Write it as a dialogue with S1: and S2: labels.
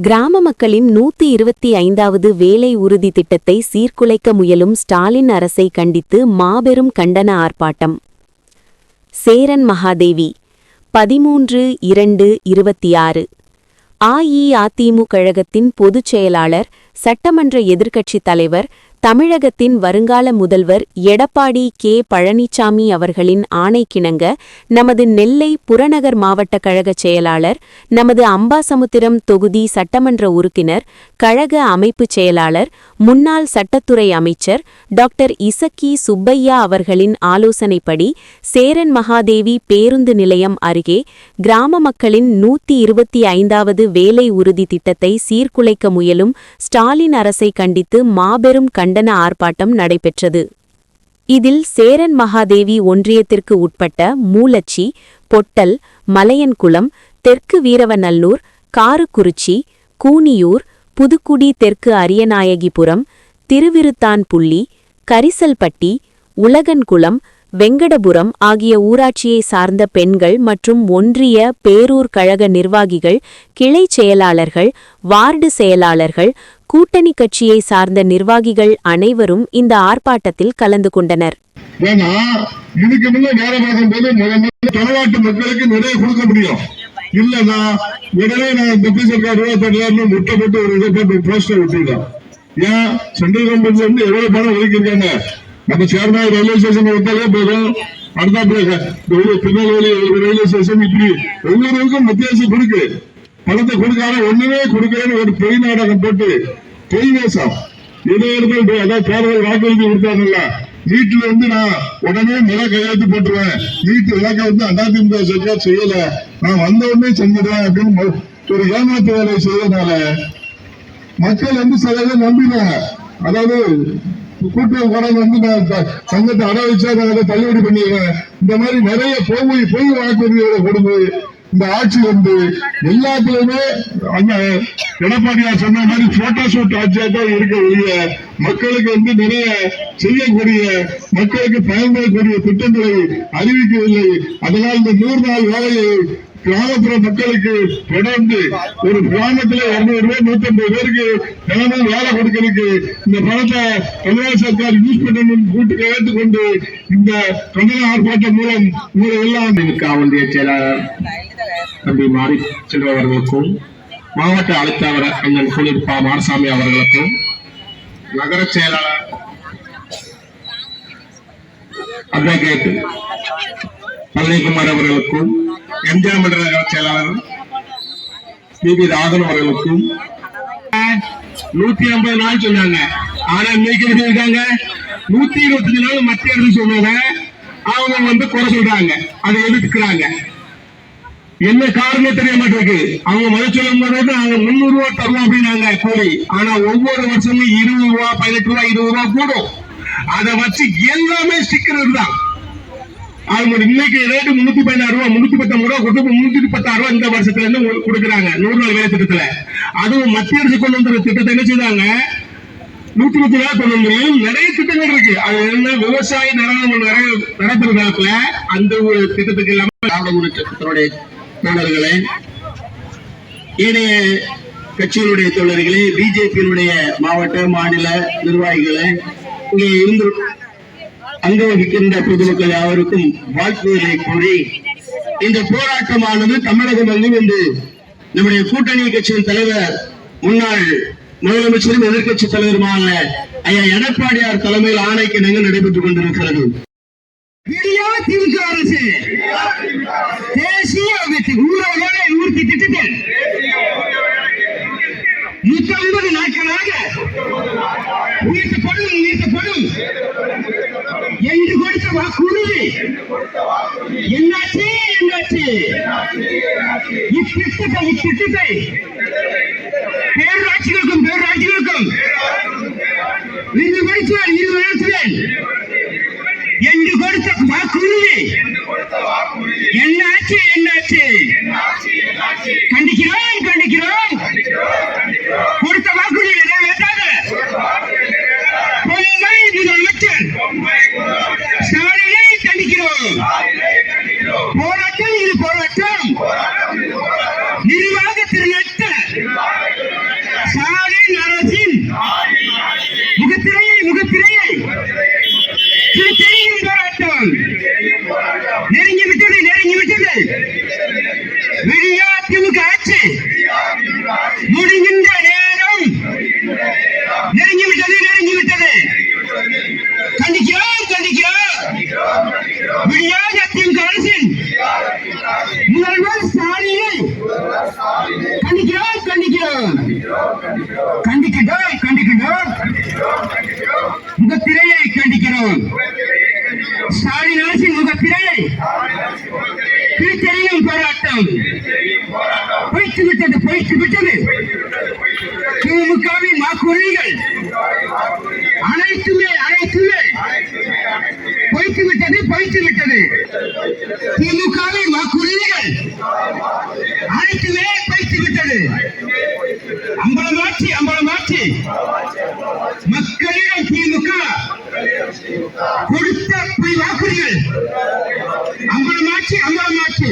S1: கிராம மக்களின் நூத்தி இருபத்தி ஐந்தாவது வேலை உறுதி திட்டத்தை சீர்குலைக்க முயலும் ஸ்டாலின் அரசை கண்டித்து மாபெரும் கண்டன ஆர்ப்பாட்டம். சேரன் மகாதேவி பதிமூன்று இரண்டு இருபத்தி ஆறு. அஇஅதிமுக கழகத்தின் பொதுச் செயலாளர் சட்டமன்ற எதிர்க்கட்சித் தலைவர் தமிழகத்தின் வருங்கால முதல்வர் எடப்பாடி கே. பழனிசாமி அவர்களின் ஆணைக்கிணங்க நமது நெல்லை புறநகர் மாவட்ட கழக செயலாளர் நமது அம்பாசமுத்திரம் தொகுதி சட்டமன்ற உறுப்பினர் கழக அமைப்பு செயலாளர் முன்னாள் சட்டத்துறை அமைச்சர் டாக்டர் இசக்கி சுப்பையா அவர்களின் ஆலோசனைப்படி சேரன் மகாதேவி பேருந்து நிலையம் அருகே கிராம மக்களின் நூத்தி இருபத்தி ஐந்தாவது வேலை உறுதி திட்டத்தை சீர்குலைக்க முயலும் ஸ்டாலின் அரசை கண்டித்து மாபெரும் கண்டன ஆர்ப்பாட்டம் நடைபெற்றது. இதில் சேரன் மகாதேவி ஒன்றியத்திற்கு உட்பட்ட மூலச்சி பொட்டல் மலையன்குளம் தெற்கு வீரவநல்லூர் காருக்குறிச்சி கூனியூர் புதுக்குடி தெற்கு அரியநாயகிபுரம் திருவிருத்தான்புள்ளி கரிசல்பட்டி உலகன்குளம் வெங்கடபுரம் ஆகிய ஊராட்சியை சார்ந்த பெண்கள் மற்றும் ஒன்றிய பேரூர் கழக நிர்வாகிகள் கிளை செயலாளர்கள் வார்டு செயலாளர்கள் கூட்டணி கட்சியை சார்ந்த நிர்வாகிகள் அனைவரும் இந்த ஆர்ப்பாட்டத்தில் கலந்து கொண்டனர்.
S2: ஏன்னா இதுக்கு முன்ன வேலை பார்க்கும்போது முதல்ல தமிழ்நாட்டு மக்களுக்கு நிறைய கொடுக்க முடியும். இல்லன்னா உடனே நான் டெப்டி சர்க்கார் ரூபா தரலாம்னு முட்டை போட்டு ஒரு இதை போட்டு போஸ்டர் விட்டுருக்கோம் ஏன்? சென்ட்ரல் கவர்மெண்ட்ல இருந்து எவ்வளவு பணம் ஒதுக்கியிருக்காங்க? நம்ம சேர்மன் ரயில்வே ஸ்டேஷன் விட்டாலே போதும். அடுத்தாப்புல இந்த ஊரு திருநெல்வேலி ரயில்வே ஸ்டேஷன் இப்படி ஒவ்வொருவருக்கும் வித்தியாசம் கொடுக்கு பணத்தை கொடுக்காத ஒண்ணுமே கொடுக்கறேன்னு ஒரு பொய் நாடகம் போட்டு பொய் வேஷம். எதை எடுத்தாலும் அதான் பேரவை வாக்குறுதி கொடுத்தாங்கல்ல. வீட்டுல இருந்து நான் உடனே நில கையெழுத்து போட்டுருவேன். வீட்டு விளக்க வந்து அதிமுக சர்க்கார் செய்யல. நான் வந்த உடனே செஞ்சிடுவேன் அப்படின்னு ஒரு ஏமாற்று வேலையை செய்யறதுனால மக்கள் வந்து சிலதை நம்பினாங்க. அதாவது கூட்டுறவு கடன் வந்து நான் சங்கத்தை அட வச்சா நான் அதை தள்ளுபடி பண்ணிடுவேன் இந்த மாதிரி நிறைய பொய் பொய் வாக்குறுதிகளை கொடுத்து இந்த ஆட்சி வந்து எல்லாத்துலயுமே அந்த எடப்பாடியார் சொன்ன மாதிரி போட்டோ ஷூட் ஆட்சியா தான் இருக்க ஒழிய மக்களுக்கு வந்து நிறைய செய்யக்கூடிய மக்களுக்கு பயன்படக்கூடிய திட்டங்களை அறிவிக்கவில்லை. அதனால் இந்த நூறு நாள் வேலையை கிராமப்புற மக்களுக்கு தொடர்ந்து ஒரு கிராமத்துல இருநூறு ரூபாய் நூத்தி ஐம்பது பேருக்கு தினமும் வேலை கொடுக்கறதுக்கு இந்த பணத்தை தமிழக சர்க்கார் யூஸ் பண்ணணும் கூட்டு கேட்டுக்கொண்டு இந்த கண்டன ஆர்ப்பாட்டம் மூலம் உங்களை எல்லாம்
S3: திமுக செயலாளர் தம்பி மாறி செல்பவர்களுக்கும் மாவட்ட அழைத்தவர் அண்ணன் குளிர் பா மாரசாமி அவர்களுக்கும் நகர செயலாளர் அட்வொகேட் பழனிக்குமார் அவர்களுக்கும் எம்ஜிஆர் மன்ற செயலாளர் பி பி ராகவன் அவர்களுக்கும். நூத்தி ஐம்பது நாள் சொன்னாங்க. ஆனா இன்னைக்கு எப்படி இருக்காங்க? நூத்தி இருபத்தஞ்சு நாள் மத்திய அரசு சொன்னாங்க அவங்க வந்து குறை சொல்றாங்க. அதை எதிர்க்கிறாங்க. என்ன காரணம் தெரிய மாட்டேங்குது. அவங்க மத சொல்லும் போது நாங்க முன்னூறு ரூபா தருவோம் அப்படின்னாங்க கூலி ஆனா ஒவ்வொரு வருஷமும் இருபது ரூபா பதினெட்டு ரூபா இருபது ரூபா கூடும் அதை வச்சு எல்லாமே ஸ்டிக்கர் தான் அவங்க இன்னைக்கு ரேட்டு முன்னூத்தி பதினாறு ரூபா முன்னூத்தி பத்தொன்பது ரூபா கொடுத்து முன்னூத்தி பத்தாறு ரூபா இந்த வருஷத்துல இருந்து கொடுக்குறாங்க நூறு நாள் வேலை திட்டத்துல. அதுவும் மத்திய அரசு கொண்டு வந்த திட்டத்தை என்ன செய்தாங்க? நூத்தி முப்பது ரூபா கொண்டு வந்துடும் நிறைய திட்டங்கள் இருக்கு. அது என்ன விவசாய நிறுவனங்கள் நிறைய நடத்துற காலத்துல அந்த ஒரு திட்டத்துக்கு இல்லாம திராவிட முன்னேற்றத்தினுடைய தோழர்களே ஏனைய கட்சிகளுடைய தோழர்களே பிஜேபியினுடைய மாவட்ட மாநில நிர்வாகிகளை இங்கே இருந்து அங்க வகிக்கின்ற பொதுமக்கள் யாவருக்கும் வாழ்த்துதலை கூறி இந்த போராட்டமானது தமிழகம் எங்கும் என்று நம்முடைய கூட்டணி கட்சியின் தலைவர் முன்னாள் முதலமைச்சரும் எதிர்கட்சி தலைவருமான ஐயா எடப்பாடியார் தலைமையில் ஆணைக்கு நீங்கள் நடைபெற்றுக் கொண்டிருக்கிறது.
S4: திமுக அரசு. தேசிய வெற்றி ஊரக திட்டத்தில் நூத்தி ஐம்பது நாட்களாக உயர்த்தப்படும் உயர்த்தப்படும். என்று கொடுத்த வாக்குறுதி. என்னாச்சு? என்னாச்சு? இத்திட்டத்தை இத்திட்டத்தை பேரூராட்சிகளுக்கும் பேரூராட்சிகளுக்கும் விரிவுபடுத்துவேன் விரிவுபடுத்துவேன் என்று கொடுத்த வாக்குறுதி. என்னாச்சு? என்னாச்சு? கண்டிக்கிறோம் கண்டிக்கிறோம் கொடுத்த வாக்குறுதி நிறைவேற்றாத பொம்மை முதலமைச்சர் ஸ்டாலினை கண்டிக்கிறோம் போராட்டம் இது போராட்டம். நிர்வாக திருநட்ட ஸ்டாலின் அரசின் முகத்திரையை முகத்திரையை தெரியும் போராட்டம். நெருங்கி விட்டது நெருங்கி விட்டது. விடியா திமுக ஆட்சி முடிகின்ற நேரம் நெருங்கி விட்டது நெருங்கி விட்டது கண்டிக்கிறோம் கண்டிக்கிறோம் விடியாத திமுக அரசின் முதல்வர் ஸ்டாலினை கண்டிக்கிறோம் கண்டிக்கிறோம் கண்டிக்கின்றோம் கண்டிக்கின்றோம். முகத்திரையை கண்டிக்கிறோம். ஸ்டாலின் அரசின் முகத்திரையை பிரித்தறியும் போராட்டம். பொய்த்து விட்டது பொய்த்து விட்டது. திமுகவின் வாக்குறுதிகள். அனைத்துமே அனைத்துமே. பொய்த்து விட்டது பொய்த்து விட்டது. திமுகவின் வாக்குறுதிகள். அனைத்துமே அம்பலமாட்சி அம்பலமாட்சி மக்களிடம் திமுக கொடுத்த பொய் வாக்குறுதிகள் அம்பலமாட்சி அம்பலமாட்சி